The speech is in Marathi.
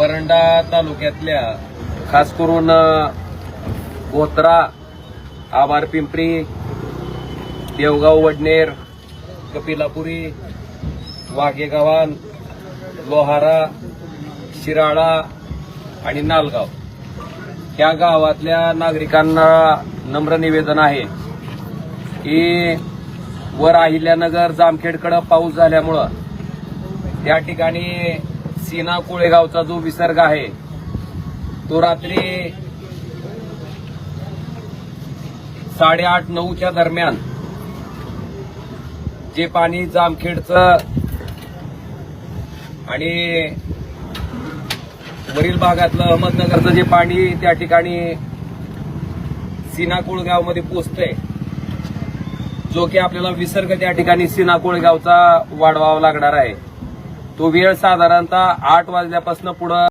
परंडा तालुक्यातल्या खास करून गोत्रा आभार पिंपरी देवगाव वडनेर कपिलापुरी वाघेगावान लोहारा शिराळा आणि नालगाव. या गावातल्या नागरिकांना नम्र निवेदन आहे की वर अहिल्यानगर जामखेडकडं पाऊस झाल्यामुळं त्या ठिकाणी सीना कोळेगावचा जो विसर्ग आहे तो रात्री साडेआठ नऊच्या दरम्यान जे पाणी जामखेडचं आणि वरील भागातलं अहमदनगरचं जे पाणी त्या ठिकाणी सीना मध्ये पोचतंय जो की आपल्याला विसर्ग त्या ठिकाणी सीना वाढवावा लागणार आहे. तो वेळ साधारणतः आठ वाजल्यापासून पुढं